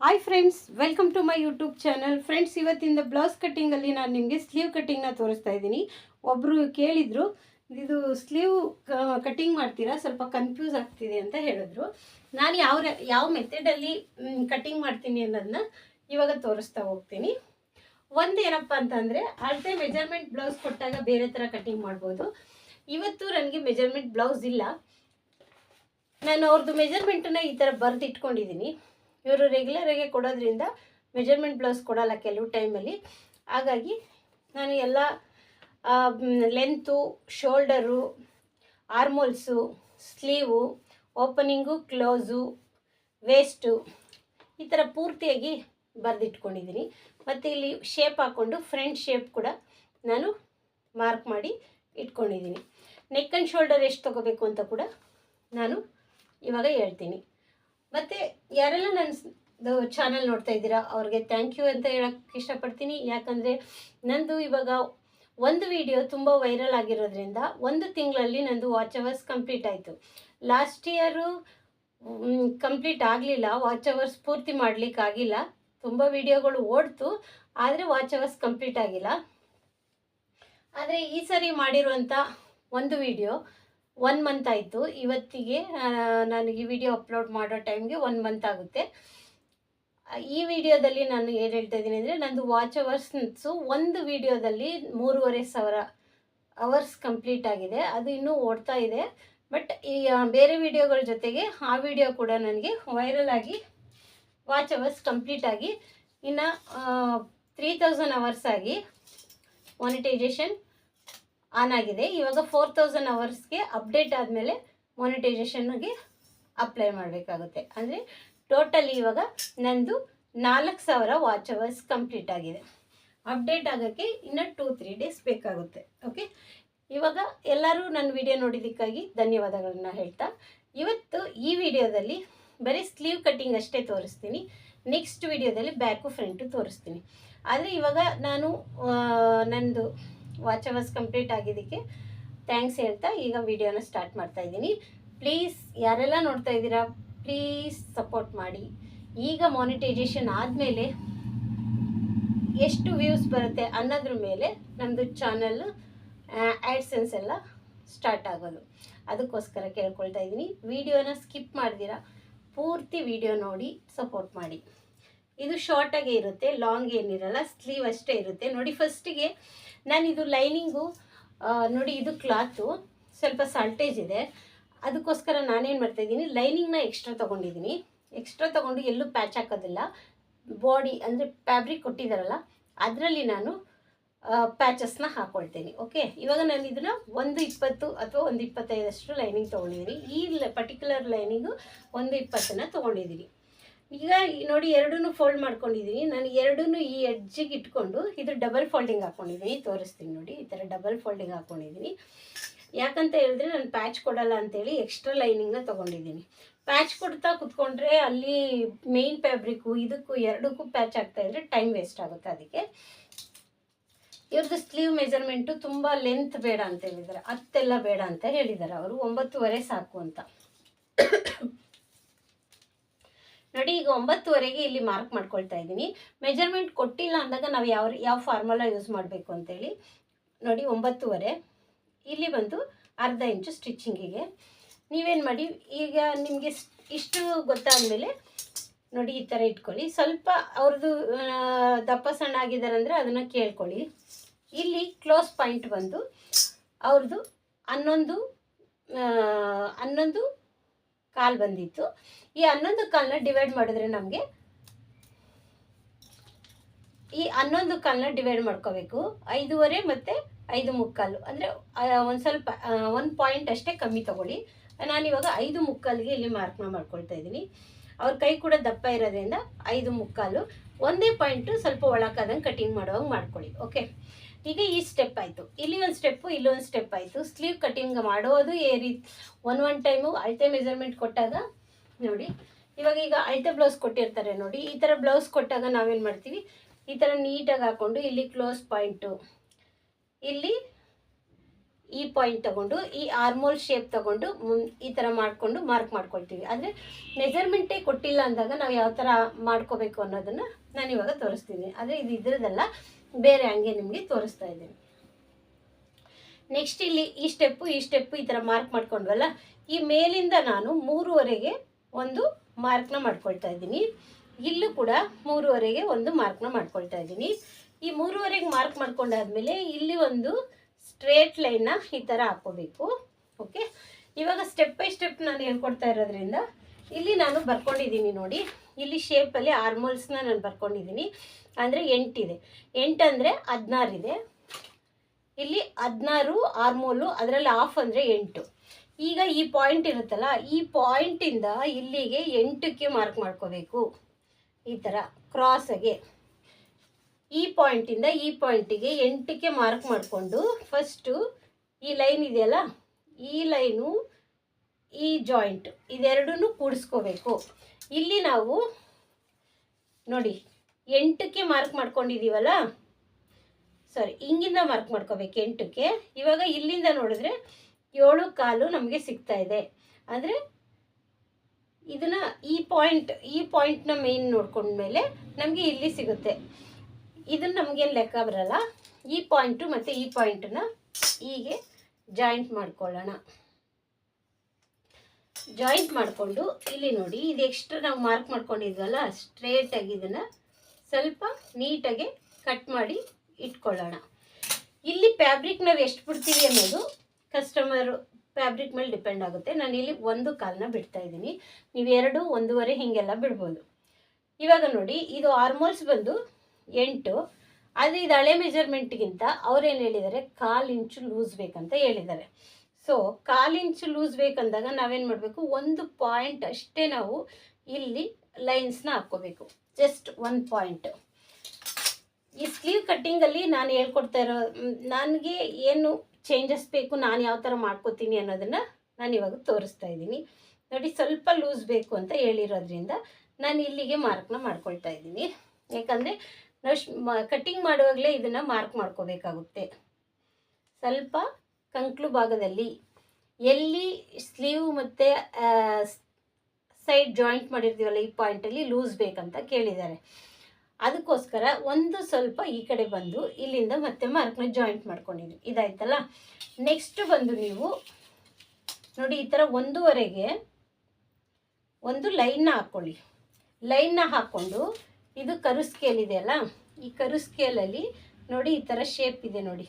Hi friends welcome to my YouTube channel friends ಇವತ್ತಿಂದ blouse ಕಟ್ಟಿಂಗಲ್ಲಿ ನಾನು ನಿಮಗೆ ಸ್ಲೀವ್ ಕಟ್ಟಿಂಗ್ನ ತೋರಿಸ್ತಾ ಇದ್ದೀನಿ. ಒಬ್ಬರು ಕೇಳಿದರು, ಇದು ಸ್ಲೀವ್ ಕಟ್ಟಿಂಗ್ ಮಾಡ್ತೀರಾ? ಸ್ವಲ್ಪ ಕನ್ಫ್ಯೂಸ್ ಆಗ್ತಿದೆ ಅಂತ ಹೇಳಿದ್ರು. ನಾನು ಯಾವ ಯಾವ ಮೆಥಡಲ್ಲಿ ಕಟ್ಟಿಂಗ್ ಮಾಡ್ತೀನಿ ಅನ್ನೋದನ್ನ ಇವಾಗ ತೋರಿಸ್ತಾ ಹೋಗ್ತೀನಿ. ಒಂದು ಏನಪ್ಪ ಅಂತಂದರೆ, ಅಳತೆ ಮೆಜರ್ಮೆಂಟ್ ಬ್ಲೌಸ್ ಕೊಟ್ಟಾಗ ಬೇರೆ ಥರ ಕಟ್ಟಿಂಗ್ ಮಾಡ್ಬೋದು. ಇವತ್ತು ನನಗೆ ಮೆಜರ್ಮೆಂಟ್ ಬ್ಲೌಸ್ ಇಲ್ಲ. ನಾನು ಅವ್ರದ್ದು ಮೆಜರ್ಮೆಂಟನ್ನ ಈ ಥರ ಬರೆದು ಇಟ್ಕೊಂಡಿದ್ದೀನಿ ಇವರು ರೆಗ್ಯುಲರಾಗಿ ಕೊಡೋದ್ರಿಂದ ಮೆಜರ್ಮೆಂಟ್ ಬ್ಲೌಸ್ ಕೊಡೋಲ್ಲ ಕೆಲವು ಟೈಮಲ್ಲಿ ಹಾಗಾಗಿ ನಾನು ಎಲ್ಲ length shoulder armholes sleeve opening close waist ಈ ಥರ ಪೂರ್ತಿಯಾಗಿ ಬರೆದಿಟ್ಕೊಂಡಿದ್ದೀನಿ ಮತ್ತು ಇಲ್ಲಿ ಶೇಪ್ ಹಾಕ್ಕೊಂಡು ಫ್ರಂಟ್ ಶೇಪ್ ಕೂಡ ನಾನು ಮಾರ್ಕ್ ಮಾಡಿ ಇಟ್ಕೊಂಡಿದ್ದೀನಿ ನೆಕ್ ಆ್ಯಂಡ್ ಶೋಲ್ಡರ್ ಎಷ್ಟು ತೊಗೋಬೇಕು ಅಂತ ಕೂಡ ನಾನು ಇವಾಗ ಹೇಳ್ತೀನಿ. ಮತ್ತು ಯಾರೆಲ್ಲ ನನ್ನ ಚಾನಲ್ ನೋಡ್ತಾ ಇದ್ದೀರಾ, ಅವ್ರಿಗೆ ಥ್ಯಾಂಕ್ ಯು ಅಂತ ಹೇಳಕ್ಕೆ ಇಷ್ಟಪಡ್ತೀನಿ. ಯಾಕಂದರೆ ನಂದು ಇವಾಗ ಒಂದು ವಿಡಿಯೋ ತುಂಬ ವೈರಲ್ ಆಗಿರೋದ್ರಿಂದ ಒಂದು ತಿಂಗಳಲ್ಲಿ ನಂದು ವಾಚ್ ಅವರ್ಸ್ ಕಂಪ್ಲೀಟ್ ಆಯಿತು. ಲಾಸ್ಟ್ ಇಯರು ಕಂಪ್ಲೀಟ್ ಆಗಲಿಲ್ಲ. ವಾಚ್ ಅವರ್ಸ್ ಪೂರ್ತಿ ಮಾಡಲಿಕ್ಕಾಗಿಲ್ಲ ತುಂಬ ವಿಡಿಯೋಗಳು ಓಡ್ತು, ಆದರೆ ವಾಚ್ ಅವರ್ಸ್ ಕಂಪ್ಲೀಟ್ ಆಗಿಲ್ಲ. ಆದರೆ ಈ ಸರಿ ಮಾಡಿರುವಂಥ ಒಂದು ವಿಡಿಯೋ ಒನ್ ಮಂತ್ ಆಯಿತು. ಇವತ್ತಿಗೆ ನಾನು ಈ ವಿಡಿಯೋ ಅಪ್ಲೋಡ್ ಮಾಡೋ ಟೈಮ್ಗೆ ಒನ್ ಮಂತ್ ಆಗುತ್ತೆ. ಈ ವಿಡಿಯೋದಲ್ಲಿ ನಾನು ಏನು ಹೇಳ್ತಾ ಇದ್ದೀನಿ ಅಂದರೆ, ನಂದು ವಾಚ್ ಅವರ್ಸ್ಸು ಒಂದು ವಿಡಿಯೋದಲ್ಲಿ ಮೂರುವರೆ ಸಾವಿರ ಅವರ್ಸ್ ಕಂಪ್ಲೀಟ್ ಆಗಿದೆ. ಅದು ಇನ್ನೂ ಓಡ್ತಾ ಇದೆ. ಬಟ್ ಈ ಬೇರೆ ವಿಡಿಯೋಗಳ ಜೊತೆಗೆ ಆ ವಿಡಿಯೋ ಕೂಡ ನನಗೆ ವೈರಲ್ ಆಗಿ ವಾಚ್ ಅವರ್ಸ್ ಕಂಪ್ಲೀಟ್ ಆಗಿ ಇನ್ನು ತ್ರೀ ತೌಸಂಡ್ ಅವರ್ಸ್ ಆಗಿ ಮಾನಿಟೈಸೇಷನ್ ಆನ್ ಆಗಿದೆ. ಇವಾಗ ಫೋರ್ ತೌಸಂಡ್ ಅವರ್ಸ್ಗೆ ಅಪ್ಡೇಟ್ ಆದಮೇಲೆ ಮಾನಿಟೈಸೇಷನ್ಗೆ ಅಪ್ಲೈ ಮಾಡಬೇಕಾಗುತ್ತೆ. ಅಂದರೆ ಟೋಟಲಿ ಇವಾಗ ನಂದು ನಾಲ್ಕು ಸಾವಿರ ವಾಚ್ ಅವರ್ಸ್ ಕಂಪ್ಲೀಟ್ ಆಗಿದೆ. ಅಪ್ಡೇಟ್ ಆಗೋಕ್ಕೆ ಇನ್ನು ಟೂ ತ್ರೀ ಡೇಸ್ ಬೇಕಾಗುತ್ತೆ. ಓಕೆ ಇವಾಗ ಎಲ್ಲರೂ ನನ್ನ ವಿಡಿಯೋ ನೋಡಿದ್ದಕ್ಕಾಗಿ ಧನ್ಯವಾದಗಳನ್ನ ಹೇಳ್ತಾ, ಇವತ್ತು ಈ ವಿಡಿಯೋದಲ್ಲಿ ಬರೀ ಸ್ಲೀವ್ ಕಟ್ಟಿಂಗ್ ಅಷ್ಟೇ ತೋರಿಸ್ತೀನಿ. ನೆಕ್ಸ್ಟ್ ವಿಡಿಯೋದಲ್ಲಿ ಬ್ಯಾಕು ಫ್ರಂಟು ತೋರಿಸ್ತೀನಿ. ಆದರೆ ಇವಾಗ ನಾನು ನಂದು ವಾಚ್ ಅವರ್ಸ್ ಕಂಪ್ಲೀಟ್ ಆಗಿದ್ದಕ್ಕೆ ಥ್ಯಾಂಕ್ಸ್ ಹೇಳ್ತಾ ಈಗ ವಿಡಿಯೋನ ಸ್ಟಾರ್ಟ್ ಮಾಡ್ತಾ ಇದ್ದೀನಿ. ಪ್ಲೀಸ್ ಯಾರೆಲ್ಲ ನೋಡ್ತಾ ಇದ್ದೀರಾ ಪ್ಲೀಸ್ ಸಪೋರ್ಟ್ ಮಾಡಿ. ಈಗ ಮಾನಿಟೈಸೇಷನ್ ಆದಮೇಲೆ ಎಷ್ಟು ವ್ಯೂಸ್ ಬರುತ್ತೆ ಅನ್ನೋದ್ರ ಮೇಲೆ ನಮ್ಮದು ಚಾನಲ್ ಆ್ಯಡ್ಸೆನ್ಸ್ ಎಲ್ಲ ಸ್ಟಾರ್ಟ್ ಆಗೋದು. ಅದಕ್ಕೋಸ್ಕರ ಕೇಳ್ಕೊಳ್ತಾ ಇದ್ದೀನಿ. ವಿಡಿಯೋನ ಸ್ಕಿಪ್ ಮಾಡ್ದಿರಾ, ಪೂರ್ತಿ ವಿಡಿಯೋ ನೋಡಿ ಸಪೋರ್ಟ್ ಮಾಡಿ. ಇದು ಶಾರ್ಟಾಗೇ ಇರುತ್ತೆ ಲಾಂಗ್ ಏನಿರಲ್ಲ ಸ್ಲೀವ್ ಅಷ್ಟೇ ಇರುತ್ತೆ. ನೋಡಿ ಫಸ್ಟಿಗೆ ನಾನಿದು ಲೈನಿಂಗು ನೋಡಿ ಇದು ಕ್ಲಾತು, ಸ್ವಲ್ಪ ಸಾಲ್ಟೇಜ್ ಇದೆ. ಅದಕ್ಕೋಸ್ಕರ ನಾನೇನು ಮಾಡ್ತಾಯಿದ್ದೀನಿ ಲೈನಿಂಗ್ನ ಎಕ್ಸ್ಟ್ರಾ ತೊಗೊಂಡಿದ್ದೀನಿ. ಎಕ್ಸ್ಟ್ರಾ ತೊಗೊಂಡು ಎಲ್ಲೂ ಪ್ಯಾಚ್ ಹಾಕೋದಿಲ್ಲ. ಬಾಡಿ ಅಂದರೆ ಫ್ಯಾಬ್ರಿಕ್ ಕೊಟ್ಟಿದ್ದಾರಲ್ಲ ಅದರಲ್ಲಿ ನಾನು ಪ್ಯಾಚಸ್ನ ಹಾಕ್ಕೊಳ್ತೀನಿ ಓಕೆ ಇವಾಗ ನಾನು ಇದನ್ನು ಒಂದು ಇಪ್ಪತ್ತು ಅಥವಾ ಒಂದು ಇಪ್ಪತ್ತೈದಷ್ಟು ಲೈನಿಂಗ್ ತೊಗೊಂಡಿದ್ದೀನಿ. ಈ ಪರ್ಟಿಕ್ಯುಲರ್ ಲೈನಿಂಗು ಒಂದು ಇಪ್ಪತ್ತನ್ನು ತೊಗೊಂಡಿದ್ದೀನಿ. ಈಗ ನೋಡಿ ಎರಡೂ ಫೋಲ್ಡ್ ಮಾಡ್ಕೊಂಡಿದ್ದೀನಿ ನಾನು ಎರಡೂ ಈ ಎಡ್ಜಿಗೆ ಇಟ್ಕೊಂಡು ಇದು ಡಬಲ್ ಫೋಲ್ಡಿಂಗ್ ಹಾಕ್ಕೊಂಡಿದ್ದೀನಿ ತೋರಿಸ್ತೀನಿ ನೋಡಿ, ಈ ಥರ ಡಬಲ್ ಫೋಲ್ಡಿಂಗ್ ಹಾಕ್ಕೊಂಡಿದ್ದೀನಿ ಯಾಕಂತ ಹೇಳಿದ್ರೆ ನಾನು ಪ್ಯಾಚ್ ಕೊಡಲ್ಲ ಅಂತೇಳಿ ಎಕ್ಸ್ಟ್ರಾ ಲೈನಿಂಗ್ನ ತೊಗೊಂಡಿದ್ದೀನಿ ಪ್ಯಾಚ್ ಕೊಡ್ತಾ ಕುತ್ಕೊಂಡ್ರೆ ಅಲ್ಲಿ ಮೇನ್ ಫ್ಯಾಬ್ರಿಕ್ಕು ಇದಕ್ಕೂ ಎರಡಕ್ಕೂ ಪ್ಯಾಚ್ ಆಗ್ತಾ ಇದ್ರೆ ಟೈಮ್ ವೇಸ್ಟ್ ಆಗುತ್ತೆ ಅದಕ್ಕೆ. ಇವ್ರದ್ದು ಸ್ಲೀವ್ ಮೆಜರ್ಮೆಂಟು ತುಂಬ ಲೆಂತ್ ಬೇಡ ಅಂತ ಹೇಳಿದ್ದಾರೆ. ಹತ್ತೆಲ್ಲ ಬೇಡ ಅಂತ ಹೇಳಿದ್ದಾರೆ. ಅವರು ಒಂಬತ್ತುವರೆ ಸಾಕು ಅಂತ. ನೋಡಿ, ಈಗ ಒಂಬತ್ತುವರೆಗೆ ಇಲ್ಲಿ ಮಾರ್ಕ್ ಮಾಡ್ಕೊಳ್ತಾ ಇದ್ದೀನಿ. ಮೆಜರ್ಮೆಂಟ್ ಕೊಟ್ಟಿಲ್ಲ ಅಂದಾಗ ನಾವು ಯಾವ ಯಾವ ಫಾರ್ಮುಲಾ ಯೂಸ್ ಮಾಡಬೇಕು ಅಂತೇಳಿ. ನೋಡಿ, ಒಂಬತ್ತುವರೆ. ಇಲ್ಲಿ ಬಂದು ಅರ್ಧ ಇಂಚು ಸ್ಟಿಚ್ಚಿಂಗಿಗೆ ನೀವೇನು ಮಾಡಿ, ಈಗ ನಿಮಗೆ ಇಷ್ಟು ಗೊತ್ತಾದಮೇಲೆ ನೋಡಿ, ಈ ಥರ ಇಟ್ಕೊಳ್ಳಿ. ಸ್ವಲ್ಪ ಅವ್ರದ್ದು ದಪ್ಪ ಸಣ್ಣ ಆಗಿದ್ದಾರೆ ಅಂದರೆ ಅದನ್ನು ಕೇಳ್ಕೊಳ್ಳಿ. ಇಲ್ಲಿ ಕ್ಲೋಸ್ ಪಾಯಿಂಟ್ ಬಂದು ಅವ್ರದ್ದು ಹನ್ನೊಂದು ಹನ್ನೊಂದು ಕಾಲು ಬಂದಿತ್ತು. ಈ ಹನ್ನೊಂದು ಕಾಲನ್ನ ಡಿವೈಡ್ ಮಾಡಿದ್ರೆ ನಮಗೆ ಈ ಹನ್ನೊಂದು ಕಾಲನ್ನ ಡಿವೈಡ್ ಮಾಡ್ಕೋಬೇಕು. ಐದೂವರೆ ಮತ್ತು ಐದು ಮುಕ್ಕಾಲು. ಅಂದರೆ ಒಂದು ಸ್ವಲ್ಪ ಒಂದು ಪಾಯಿಂಟ್ ಅಷ್ಟೇ ಕಮ್ಮಿ ತಗೊಳ್ಳಿ. ನಾನಿವಾಗ ಐದು ಮುಕ್ಕಾಲಿಗೆ ಇಲ್ಲಿ ಮಾರ್ಕ್ನ ಮಾಡ್ಕೊಳ್ತಾ ಇದ್ದೀನಿ. ಅವ್ರ ಕೈ ಕೂಡ ದಪ್ಪ ಇರೋದ್ರಿಂದ ಐದು ಮುಕ್ಕಾಲು. ಒಂದೇ ಪಾಯಿಂಟು ಸ್ವಲ್ಪ ಒಳಕಾದಂಗೆ ಕಟಿಂಗ್ ಮಾಡುವಾಗ ಮಾಡ್ಕೊಳ್ಳಿ ಓಕೆ ಈಗ ಈ ಸ್ಟೆಪ್ ಆಯಿತು. ಇಲ್ಲಿ ಒಂದು ಸ್ಟೆಪ್ಪು ಇಲ್ಲೊಂದು ಸ್ಟೆಪ್ ಆಯಿತು. ಸ್ಲೀವ್ ಕಟಿಂಗ್ ಮಾಡೋದು ಏ ರೀತಿ ಒನ್ ಒನ್ ಟೈಮು ಅಳತೆ ಮೆಜರ್ಮೆಂಟ್ ಕೊಟ್ಟಾಗ, ನೋಡಿ, ಇವಾಗ ಈಗ ಅಳತೆ ಬ್ಲೌಸ್ ಕೊಟ್ಟಿರ್ತಾರೆ ನೋಡಿ, ಈ ಥರ ಬ್ಲೌಸ್ ಕೊಟ್ಟಾಗ ನಾವೇನು ಮಾಡ್ತೀವಿ? ಈ ಥರ ನೀಟಾಗಿ ಹಾಕ್ಕೊಂಡು ಇಲ್ಲಿ ಕ್ಲೋಸ್ ಪಾಯಿಂಟು ಇಲ್ಲಿ ಈ ಪಾಯಿಂಟ್ ತಗೊಂಡು, ಈ ಆರ್ಮೋಲ್ ಶೇಪ್ ತಗೊಂಡು ಮುನ್, ಈ ಥರ ಮಾಡಿಕೊಂಡು ಮಾರ್ಕ್ ಮಾಡ್ಕೊಳ್ತೀವಿ. ಆದರೆ ಮೆಜರ್ಮೆಂಟೇ ಕೊಟ್ಟಿಲ್ಲ ಅಂದಾಗ ನಾವು ಯಾವ ಥರ ಮಾಡ್ಕೋಬೇಕು ಅನ್ನೋದನ್ನು ನಾನು ಇವಾಗ ತೋರಿಸ್ತೀನಿ. ಆದರೆ ಇದು ಇದ್ರದ್ದಲ್ಲ ಬೇರೆ ಹಂಗೆ ನಿಮಗೆ ತೋರಿಸ್ತಾ ಇದ್ದೀನಿ. ನೆಕ್ಸ್ಟ್ ಇಲ್ಲಿ ಈ ಸ್ಟೆಪ್ಪು ಈ ಸ್ಟೆಪ್ಪು ಈ ಥರ ಮಾರ್ಕ್ ಮಾಡ್ಕೊಂಡ್ವಲ್ಲ, ಈ ಮೇಲಿಂದ ನಾನು ಮೂರುವರೆಗೆ ಒಂದು ಮಾರ್ಕ್ನ ಮಾಡ್ಕೊಳ್ತಾ ಇದ್ದೀನಿ. ಇಲ್ಲೂ ಕೂಡ ಮೂರುವರೆಗೆ ಒಂದು ಮಾರ್ಕ್ನ ಮಾಡ್ಕೊಳ್ತಾ ಇದ್ದೀನಿ. ಈ ಮೂರುವರೆಗೆ ಮಾರ್ಕ್ ಮಾಡ್ಕೊಂಡಾದ್ಮೇಲೆ ಇಲ್ಲಿ ಒಂದು ಸ್ಟ್ರೇಟ್ ಲೈನ್ನ ಈ ಥರ ಹಾಕೋಬೇಕು ಓಕೆ ಇವಾಗ ಸ್ಟೆಪ್ ಬೈ ಸ್ಟೆಪ್ ನಾನು ಹೇಳ್ಕೊಡ್ತಾ ಇರೋದ್ರಿಂದ ಇಲ್ಲಿ ನಾನು ಬರ್ಕೊಂಡಿದ್ದೀನಿ ನೋಡಿ. ಇಲ್ಲಿ ಶೇಪಲ್ಲಿ ಆರ್ಮೋಲ್ಸ್ನ ನಾನು ಬರ್ಕೊಂಡಿದ್ದೀನಿ. ಅಂದರೆ ಎಂಟಿದೆ ಅಂದರೆ ಹದಿನಾರಿದೆ ಇಲ್ಲಿ ಹದಿನಾರು ಆರ್ಮೋಲು ಅದರಲ್ಲಿ ಆಫ್ ಅಂದರೆ ಎಂಟು. ಈಗ ಈ ಪಾಯಿಂಟ್ ಇರುತ್ತಲ್ಲ, ಈ ಪಾಯಿಂಟಿಂದ ಇಲ್ಲಿಗೆ ಎಂಟಕ್ಕೆ ಮಾರ್ಕ್ ಮಾಡ್ಕೋಬೇಕು. ಈ ಥರ ಕ್ರಾಸಗೆ ಈ ಪಾಯಿಂಟಿಂದ ಈ ಪಾಯಿಂಟಿಗೆ ಎಂಟಕ್ಕೆ ಮಾರ್ಕ್ ಮಾಡಿಕೊಂಡು ಫಸ್ಟು ಈ ಲೈನ್ ಇದೆಯಲ್ಲ, ಈ ಲೈನು ಈ ಜಾಯಿಂಟ್ ಇದೆರಡೂ ಕೂಡಿಸ್ಕೋಬೇಕು. ಇಲ್ಲಿ ನಾವು ನೋಡಿ, ಎಂಟಕ್ಕೆ ಮಾರ್ಕ್ ಮಾಡ್ಕೊಂಡಿದ್ದೀವಲ್ಲ ಸಾರಿ ಹಿಂಗಿಂದ ಮಾರ್ಕ್ ಮಾಡ್ಕೋಬೇಕು ಎಂಟಕ್ಕೆ. ಇವಾಗ ಇಲ್ಲಿಂದ ನೋಡಿದ್ರೆ ಏಳು ಕಾಲು ನಮಗೆ ಸಿಗ್ತಾ ಇದೆ. ಅಂದರೆ ಇದನ್ನ ಈ ಪಾಯಿಂಟ್ ಈ ಪಾಯಿಂಟ್ನ ಮೇನ್ ನೋಡ್ಕೊಂಡ್ಮೇಲೆ ನಮಗೆ ಇಲ್ಲಿ ಸಿಗುತ್ತೆ. ಇದನ್ನು ನಮಗೇನು ಲೆಕ್ಕ ಬರಲ್ಲ? ಈ ಪಾಯಿಂಟು ಮತ್ತು ಈ ಪಾಯಿಂಟನ್ನ ಹೀಗೆ ಜಾಯಿಂಟ್ ಮಾಡ್ಕೊಳ್ಳೋಣ. ಜಾಯಿಂಟ್ ಮಾಡಿಕೊಂಡು, ಇಲ್ಲಿ ನೋಡಿ, ಇದು ಎಕ್ಸ್ಟ್ರಾ ನಾವು ಮಾರ್ಕ್ ಮಾಡ್ಕೊಂಡಿದ್ವಲ್ಲ ಸ್ಟ್ರೇಟಾಗಿ ಇದನ್ನು ಸ್ವಲ್ಪ ನೀಟಾಗಿ ಕಟ್ ಮಾಡಿ ಇಟ್ಕೊಳ್ಳೋಣ. ಇಲ್ಲಿ ಫ್ಯಾಬ್ರಿಕ್ ನಾವು ಎಷ್ಟು ಬಿಡ್ತೀವಿ ಅನ್ನೋದು ಕಸ್ಟಮರ್ ಫ್ಯಾಬ್ರಿಕ್ ಮೇಲೆ ಡಿಪೆಂಡ್ ಆಗುತ್ತೆ. ನಾನು ಇಲ್ಲಿ ಒಂದು ಕಾಲನ್ನ ಬಿಡ್ತಾ ಇದ್ದೀನಿ. ನೀವು ಎರಡು, ಒಂದೂವರೆ ಹೀಗೆಲ್ಲ ಬಿಡ್ಬೋದು. ಇವಾಗ ನೋಡಿ, ಇದು ಆರ್ಮೋಲ್ಸ್ ಬಂದು ಎಂಟು. ಆದರೆ ಇದು ಹಳೆ ಮೆಜರ್ಮೆಂಟ್ಗಿಂತ ಅವ್ರೇನು ಹೇಳಿದ್ದಾರೆ? ಕಾಲು ಇಂಚು ಲೂಸ್ ಬೇಕಂತ ಹೇಳಿದ್ದಾರೆ. ಸೊ ಕಾಲಿಂಚು ಲೂಸ್ ಬೇಕಂದಾಗ ನಾವೇನು ಮಾಡಬೇಕು? ಒಂದು ಪಾಯಿಂಟ್ ಅಷ್ಟೇ ನಾವು ಇಲ್ಲಿ ಲೈನ್ಸ್ನ ಹಾಕ್ಕೋಬೇಕು. ಜಸ್ಟ್ ಒನ್ ಪಾಯಿಂಟ್ ಈ ಸ್ಲೀವ್ ಕಟ್ಟಿಂಗಲ್ಲಿ ನಾನು ಹೇಳ್ಕೊಡ್ತಾ ಇರೋ ನನಗೆ ಏನು ಚೇಂಜಸ್ ಬೇಕು, ನಾನು ಯಾವ ಥರ ಮಾಡ್ಕೋತೀನಿ ಅನ್ನೋದನ್ನು ನಾನು ಇವಾಗ ತೋರಿಸ್ತಾ ಇದ್ದೀನಿ. ನೋಡಿ, ಸ್ವಲ್ಪ ಲೂಸ್ ಬೇಕು ಅಂತ ಹೇಳಿರೋದ್ರಿಂದ ನಾನು ಇಲ್ಲಿಗೆ ಮಾರ್ಕ್ನ ಮಾಡ್ಕೊಳ್ತಾ ಇದ್ದೀನಿ. ಯಾಕಂದರೆ ನಾವು ಕಟ್ಟಿಂಗ್ ಮಾಡುವಾಗಲೇ ಇದನ್ನು ಮಾರ್ಕ್ ಮಾಡ್ಕೋಬೇಕಾಗುತ್ತೆ. ಸ್ವಲ್ಪ ಕಂಕ್ಲು ಭಾಗದಲ್ಲಿ ಎಲ್ಲಿ ಸ್ಲೀವ್ ಮತ್ತು ಸೈಡ್ ಜಾಯಿಂಟ್ ಮಾಡಿರ್ತೀವಲ್ಲ ಈ ಪಾಯಿಂಟಲ್ಲಿ ಲೂಸ್ ಬೇಕಂತ ಕೇಳಿದ್ದಾರೆ. ಅದಕ್ಕೋಸ್ಕರ ಒಂದು ಸ್ವಲ್ಪ ಈ ಕಡೆ ಬಂದು ಇಲ್ಲಿಂದ ಮತ್ತೆ ಮಾರ್ಕ್ನ ಜಾಯಿಂಟ್ ಮಾಡ್ಕೊಂಡಿದ್ವಿ ಇದಾಯ್ತಲ್ಲ? ನೆಕ್ಸ್ಟ್ ಬಂದು ನೀವು ನೋಡಿ ಈ ಥರ ಒಂದೂವರೆಗೆ ಒಂದು ಲೈನ್ನ ಹಾಕ್ಕೊಳ್ಳಿ ಲೈನ್ನ ಹಾಕ್ಕೊಂಡು ಇದು ಕರು ಸ್ಕೇಲ್ ಇದೆಯಲ್ಲ ಈ ಕರು ಸ್ಕೇಲಲ್ಲಿ ನೋಡಿ ಈ ಥರ ಶೇಪ್ ಇದೆ ನೋಡಿ.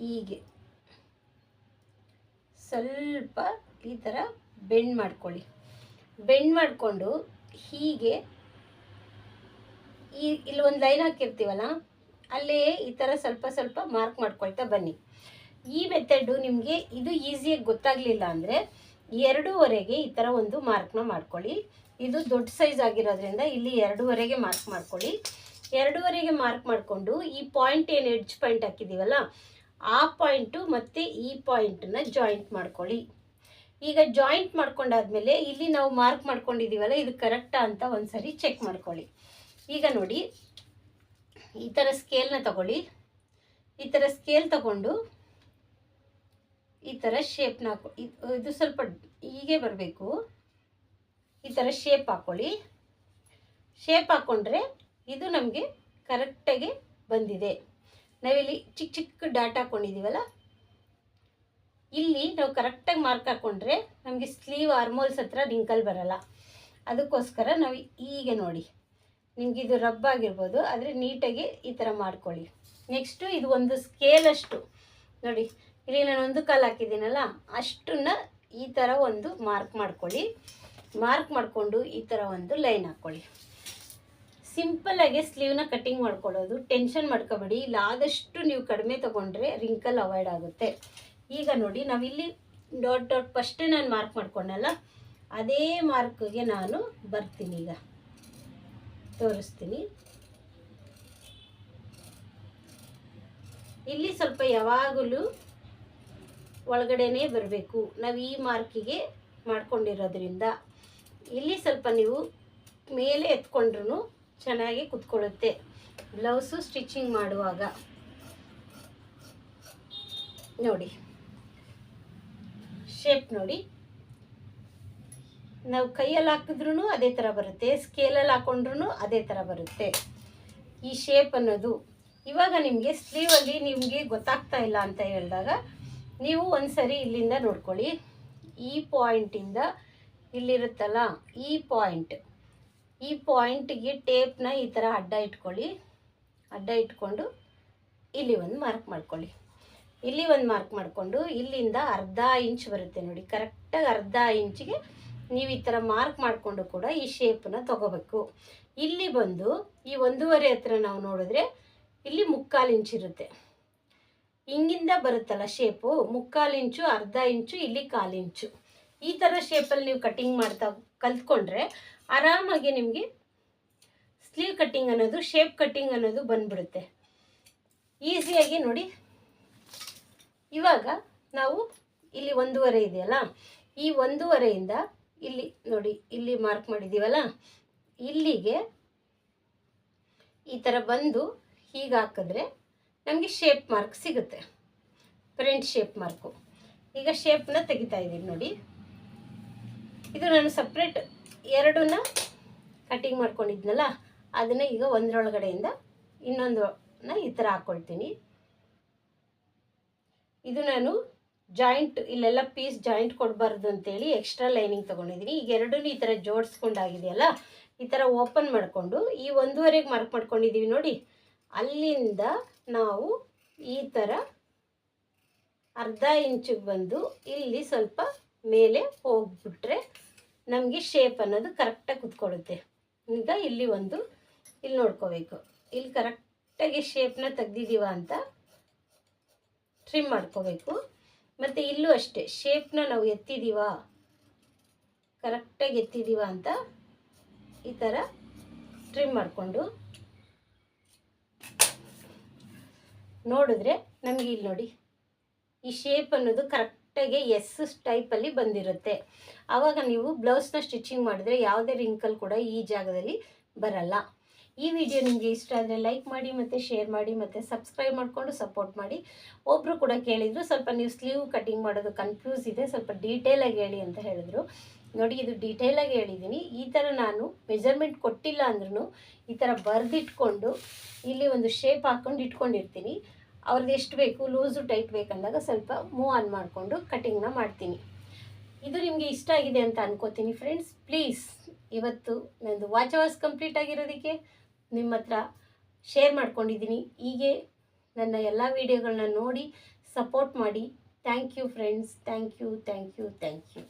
ಹೀಗೆ. ಸ್ವಲ್ಪ ಈ ಥರ ಬೆಂಡ್ ಮಾಡ್ಕೊಳ್ಳಿ. ಬೆಂಡ್ ಮಾಡಿಕೊಂಡು ಹೀಗೆ ಈ ಇಲ್ಲಿ ಒಂದು ಲೈನ್ ಹಾಕಿರ್ತೀವಲ್ಲ, ಅಲ್ಲೇ ಈ ಥರ ಸ್ವಲ್ಪ ಸ್ವಲ್ಪ ಮಾರ್ಕ್ ಮಾಡ್ಕೊಳ್ತಾ ಬನ್ನಿ. ಈ ಮೆಥಡು ನಿಮಗೆ ಇದು ಈಸಿಯಾಗಿ ಗೊತ್ತಾಗಲಿಲ್ಲ ಅಂದರೆ ಎರಡೂವರೆಗೆ ಈ ಥರ ಒಂದು ಮಾರ್ಕ್ನ ಮಾಡ್ಕೊಳ್ಳಿ. ಇದು ದೊಡ್ಡ ಸೈಜ್ ಆಗಿರೋದ್ರಿಂದ ಇಲ್ಲಿ ಎರಡೂವರೆಗೆ ಮಾರ್ಕ್ ಮಾಡ್ಕೊಳ್ಳಿ. ಎರಡೂವರೆಗೆ ಮಾರ್ಕ್ ಮಾಡಿಕೊಂಡು ಈ ಪಾಯಿಂಟ್ ಏನು ಎಡ್ಜ್ ಪಾಯಿಂಟ್ ಹಾಕಿದ್ದೀವಲ್ಲ ಆ ಪಾಯಿಂಟು ಮತ್ತು ಈ ಪಾಯಿಂಟನ್ನ ಜಾಯಿಂಟ್ ಮಾಡ್ಕೊಳ್ಳಿ. ಈಗ ಜಾಯಿಂಟ್ ಮಾಡ್ಕೊಂಡಾದ್ಮೇಲೆ ಇಲ್ಲಿ ನಾವು ಮಾರ್ಕ್ ಮಾಡ್ಕೊಂಡಿದ್ದೀವಲ್ಲ ಇದು ಕರೆಕ್ಟಾ ಅಂತ ಒಂದ್ಸರಿ ಚೆಕ್ ಮಾಡ್ಕೊಳ್ಳಿ. ಈಗ ನೋಡಿ, ಈ ಥರ ಸ್ಕೇಲ್ನ ತಗೊಳ್ಳಿ. ಈ ಥರ ಸ್ಕೇಲ್ ತಗೊಂಡು ಈ ಥರ ಶೇಪ್ನ ಹಾಕೊ ಇದ್- ಸ್ವಲ್ಪ ಹೀಗೆ ಬರಬೇಕು. ಈ ಥರ ಶೇಪ್ ಹಾಕ್ಕೊಳ್ಳಿ ಶೇಪ್ ಹಾಕ್ಕೊಂಡ್ರೆ ಇದು ನಮಗೆ ಕರೆಕ್ಟಾಗಿ ಬಂದಿದೆ. ನಾವಿಲ್ಲಿ ಚಿಕ್ಕ ಚಿಕ್ಕ ಡಾಟ್ ಹಾಕ್ಕೊಂಡಿದ್ದೀವಲ್ಲ ಇಲ್ಲಿ ನಾವು ಕರೆಕ್ಟಾಗಿ ಮಾರ್ಕ್ ಹಾಕ್ಕೊಂಡ್ರೆ ನಮಗೆ ಸ್ಲೀವ್ ಆರ್ಮೋಲ್ಸ್ ಹತ್ರ ರಿಂಕಲ್ ಬರಲ್ಲ. ಅದಕ್ಕೋಸ್ಕರ ನಾವು ಹೀಗೆ ನೋಡಿ. ನಿಮ್ಗೆ ಇದು ರಬ್ ಆಗಿರ್ಬೋದು, ಆದರೆ ನೀಟಾಗಿ ಈ ಥರ ಮಾಡ್ಕೊಳ್ಳಿ. ನೆಕ್ಸ್ಟು ಇದು ಒಂದು ಸ್ಕೇಲಷ್ಟು ನೋಡಿ, ಇಲ್ಲಿ ನಾನು ಒಂದು ಕಾಲು ಹಾಕಿದ್ದೀನಲ್ಲ, ಅಷ್ಟನ್ನ ಈ ಥರ ಒಂದು ಮಾರ್ಕ್ ಮಾಡ್ಕೊಳ್ಳಿ. ಮಾರ್ಕ್ ಮಾಡಿಕೊಂಡು ಈ ಥರ ಒಂದು ಲೈನ್ ಹಾಕ್ಕೊಳ್ಳಿ ಸಿಂಪಲ್ಲಾಗಿ ಸ್ಲೀವ್ನ ಕಟ್ಟಿಂಗ್ ಮಾಡ್ಕೊಳ್ಳೋದು. ಟೆನ್ಷನ್ ಮಾಡ್ಕೋಬೇಡಿ. ಇಲ್ಲ, ಆದಷ್ಟು ನೀವು ಕಡಿಮೆ ತಗೊಂಡ್ರೆ ರಿಂಕಲ್ ಅವಾಯ್ಡ್ ಆಗುತ್ತೆ. ಈಗ ನೋಡಿ ನಾವಿಲ್ಲಿ ಡಾಟ್ ಡಾಟ್ ಫಸ್ಟೇ ನಾನು ಮಾರ್ಕ್ ಮಾಡ್ಕೊಂಡಲ್ಲ ಅದೇ ಮಾರ್ಕ್ಗೆ ನಾನು ಬರ್ತೀನಿ ಈಗ. ತೋರಿಸ್ತೀನಿ. ಇಲ್ಲಿ ಸ್ವಲ್ಪ ಯಾವಾಗಲೂ ಒಳಗಡೆನೇ ಬರಬೇಕು. ನಾವು ಈ ಮಾರ್ಕಿಗೆ ಮಾಡ್ಕೊಂಡಿರೋದ್ರಿಂದ. ಇಲ್ಲಿ ಸ್ವಲ್ಪ ನೀವು ಮೇಲೆ ಎತ್ಕೊಂಡ್ರು ಚೆನ್ನಾಗಿ ಕುತ್ಕೊಳ್ಳುತ್ತೆ. ಬ್ಲೌಸು ಸ್ಟಿಚಿಂಗ್ ಮಾಡುವಾಗ. ನೋಡಿ. ಶೇಪ್ ನೋಡಿ. ನಾವು ಕೈಯಲ್ಲಿ ಹಾಕಿದ್ರೂ ಅದೇ ಥರ ಬರುತ್ತೆ. ಸ್ಕೇಲಲ್ಲಿ ಹಾಕೊಂಡ್ರು ಅದೇ ಥರ ಬರುತ್ತೆ. ಈ ಶೇಪ್ ಅನ್ನೋದು. ಇವಾಗ ನಿಮಗೆ ಸ್ಲೀವಲ್ಲಿ ನಿಮಗೆ ಗೊತ್ತಾಗ್ತಾ ಇಲ್ಲ ಅಂತ ಹೇಳಿದಾಗ ನೀವು ಒಂದ್ಸರಿ ಇಲ್ಲಿಂದ ನೋಡ್ಕೊಳ್ಳಿ. ಈ ಪಾಯಿಂಟಿಂದ ಇಲ್ಲಿರುತ್ತಲ್ಲ, ಈ ಪಾಯಿಂಟ್. ಈ ಪಾಯಿಂಟಿಗೆ ಟೇಪ್ನ ಈ ಥರ ಅಡ್ಡ ಇಟ್ಕೊಳ್ಳಿ. ಅಡ್ಡ ಇಟ್ಕೊಂಡು ಇಲ್ಲಿ ಒಂದು ಮಾರ್ಕ್ ಮಾಡ್ಕೊಳ್ಳಿ. ಇಲ್ಲಿ ಒಂದು ಮಾರ್ಕ್ ಮಾಡಿಕೊಂಡು ಇಲ್ಲಿಂದ ಅರ್ಧ ಇಂಚ್ ಬರುತ್ತೆ ನೋಡಿ. ಕರೆಕ್ಟಾಗಿ ಅರ್ಧ ಇಂಚಿಗೆ ನೀವು ಈ ಥರ ಮಾರ್ಕ್ ಮಾಡಿಕೊಂಡು ಕೂಡ ಈ ಶೇಪನ್ನ ತಗೋಬೇಕು. ಇಲ್ಲಿ ಬಂದು ಈ ಒಂದೂವರೆ ಹತ್ರ ನಾವು ನೋಡಿದ್ರೆ ಇಲ್ಲಿ ಮುಕ್ಕಾಲು ಇಂಚ್ ಇರುತ್ತೆ. ಹಿಂಗಿಂದ ಬರುತ್ತಲ್ಲ ಶೇಪು, ಮುಕ್ಕಾಲು ಇಂಚು, ಅರ್ಧ ಇಂಚು, ಇಲ್ಲಿ ಕಾಲು ಇಂಚು. ಈ ಥರ ಶೇಪಲ್ಲಿ ನೀವು ಕಟಿಂಗ್ ಮಾಡ್ತಾ ಕಲ್ತ್ಕೊಂಡ್ರೆ ಆರಾಮಾಗಿ ನಿಮಗೆ ಸ್ಲೀವ್ ಕಟ್ಟಿಂಗ್ ಅನ್ನೋದು ಶೇಪ್ ಕಟ್ಟಿಂಗ್ ಅನ್ನೋದು ಬಂದ್ಬಿಡುತ್ತೆ. ಈಸಿಯಾಗಿ ನೋಡಿ. ಇವಾಗ ನಾವು ಇಲ್ಲಿ ಒಂದೂವರೆ ಇದೆಯಲ್ಲ? ಈ ಒಂದೂವರೆಯಿಂದ ಇಲ್ಲಿ ನೋಡಿ, ಇಲ್ಲಿ ಮಾರ್ಕ್ ಮಾಡಿದ್ದೀವಲ್ಲ ಇಲ್ಲಿಗೆ ಈ ಥರ ಬಂದು ಹೀಗೆ ಹಾಕಿದ್ರೆ ನಮಗೆ ಶೇಪ್ ಮಾರ್ಕ್ ಸಿಗುತ್ತೆ. ಪ್ರಿಂಟ್ ಶೇಪ್ ಮಾರ್ಕು ಈಗ ಶೇಪ್ನ ತೆಗಿತಾ ಇದ್ದೀನಿ ನೋಡಿ. ಇದು ನಾನು ಸಪ್ರೇಟ್ ಎರಡನ್ನ ಕಟ್ಟಿಂಗ್ ಮಾಡ್ಕೊಂಡಿದ್ನಲ್ಲ, ಅದನ್ನು ಈಗ ಒಂದರೊಳಗಡೆಯಿಂದ ಇನ್ನೊಂದನ್ನ ಈ ಥರ ಹಾಕ್ಕೊಳ್ತೀನಿ ಇದು ನಾನು ಜಾಯಿಂಟ್ ಇಲ್ಲೆಲ್ಲ ಪೀಸ್ ಜಾಯಿಂಟ್ ಕೊಡಬಾರ್ದು ಅಂತೇಳಿ ಎಕ್ಸ್ಟ್ರಾ ಲೈನಿಂಗ್ ತೊಗೊಂಡಿದ್ದೀನಿ. ಈಗ ಎರಡೂ ಈ ಥರ ಜೋಡಿಸ್ಕೊಂಡಾಗಿದೆಯಲ್ಲ, ಈ ಥರ ಓಪನ್ ಮಾಡಿಕೊಂಡು, ಈ ಒಂದೂವರೆಗೆ ಮಾರ್ಕ್ ಮಾಡ್ಕೊಂಡಿದ್ದೀವಿ ನೋಡಿ, ಅಲ್ಲಿಂದ ನಾವು ಈ ಥರ ಅರ್ಧ ಇಂಚಿಗೆ ಬಂದು ಇಲ್ಲಿ ಸ್ವಲ್ಪ ಮೇಲೆ ಹೋಗ್ಬಿಟ್ರೆ ನಮಗೆ ಶೇಪ್ ಅನ್ನೋದು ಕರೆಕ್ಟಾಗಿ ಕುತ್ಕೊಳ್ಳುತ್ತೆ. ಈಗ ಇಲ್ಲಿ ಒಂದು, ಇಲ್ಲಿ ನೋಡ್ಕೋಬೇಕು. ಇಲ್ಲಿ ಕರೆಕ್ಟಾಗಿ ಶೇಪ್ನ ತೆಗ್ದಿದ್ದೀವ ಅಂತ ಟ್ರಿಮ್ ಮಾಡ್ಕೋಬೇಕು. ಮತ್ತು ಇಲ್ಲೂ ಅಷ್ಟೇ ಶೇಪ್ನ ನಾವು ಎತ್ತಿದ್ದೀವ ಕರೆಕ್ಟಾಗಿ ಎತ್ತಿದ್ದೀವ ಅಂತ ಈ ಥರ ಟ್ರಿಮ್ ಮಾಡಿಕೊಂಡು ನೋಡಿದ್ರೆ ನಮಗೆ ಇಲ್ಲಿ ನೋಡಿ, ಈ ಶೇಪ್ ಅನ್ನೋದು ಕರೆಕ್ಟಾಗಿ ಎಸ್ ಟೈಪಲ್ಲಿ ಬಂದಿರುತ್ತೆ. ಆವಾಗ ನೀವು ಬ್ಲೌಸ್ನ ಸ್ಟಿಚಿಂಗ್ ಮಾಡಿದ್ರೆ ಯಾವುದೇ ರಿಂಕಲ್ ಕೂಡ ಈ ಜಾಗದಲ್ಲಿ ಬರಲ್ಲ. ಈ ವಿಡಿಯೋ ನಿಮಗೆ ಇಷ್ಟ ಆದರೆ ಲೈಕ್ ಮಾಡಿ ಮತ್ತು ಶೇರ್ ಮಾಡಿ ಮತ್ತು ಸಬ್ಸ್ಕ್ರೈಬ್ ಮಾಡಿಕೊಂಡು ಸಪೋರ್ಟ್ ಮಾಡಿ. ಒಬ್ಬರು ಕೂಡ ಕೇಳಿದರು, ಸ್ವಲ್ಪ ನೀವು ಸ್ಲೀವ್ ಕಟಿಂಗ್ ಮಾಡೋದು ಕನ್ಫ್ಯೂಸ್ ಇದೆ, ಸ್ವಲ್ಪ ಡೀಟೇಲಾಗಿ ಹೇಳಿ ಅಂತ ಹೇಳಿದ್ರು. ನೋಡಿ, ಇದು ಡೀಟೇಲಾಗಿ ಹೇಳಿದ್ದೀನಿ ಈ ಥರ ನಾನು ಮೆಜರ್ಮೆಂಟ್ ಕೊಟ್ಟಿಲ್ಲ ಅಂದ್ರೂ ಈ ಥರ ಬರೆದಿಟ್ಕೊಂಡು ಇಲ್ಲಿ ಒಂದು ಶೇಪ್ ಹಾಕ್ಕೊಂಡು ಇಟ್ಕೊಂಡಿರ್ತೀನಿ. ಅವ್ರದ್ದು ಎಷ್ಟು ಬೇಕು, ಲೂಸು ಟೈಟ್ ಬೇಕಂದಾಗ ಸ್ವಲ್ಪ ಮೂವ್ ಆನ್ ಮಾಡಿಕೊಂಡು ಕಟಿಂಗ್ನ ಮಾಡ್ತೀನಿ. ಇದು ನಿಮಗೆ ಇಷ್ಟ ಆಗಿದೆ ಅಂತ ಅನ್ಕೋತೀನಿ ಫ್ರೆಂಡ್ಸ್ ಪ್ಲೀಸ್ ಇವತ್ತು ನನ್ನದು ವಾಚ್ ಅವರ್ಸ್ ಕಂಪ್ಲೀಟ್ ಆಗಿರೋದಕ್ಕೆ ನಿಮ್ಮ ಹತ್ರ ಶೇರ್ ಮಾಡ್ಕೊಂಡಿದ್ದೀನಿ. ಹೀಗೆ ನನ್ನ ಎಲ್ಲ ವೀಡಿಯೋಗಳನ್ನ ನೋಡಿ ಸಪೋರ್ಟ್ ಮಾಡಿ. Thank you friends thank you thank you thank you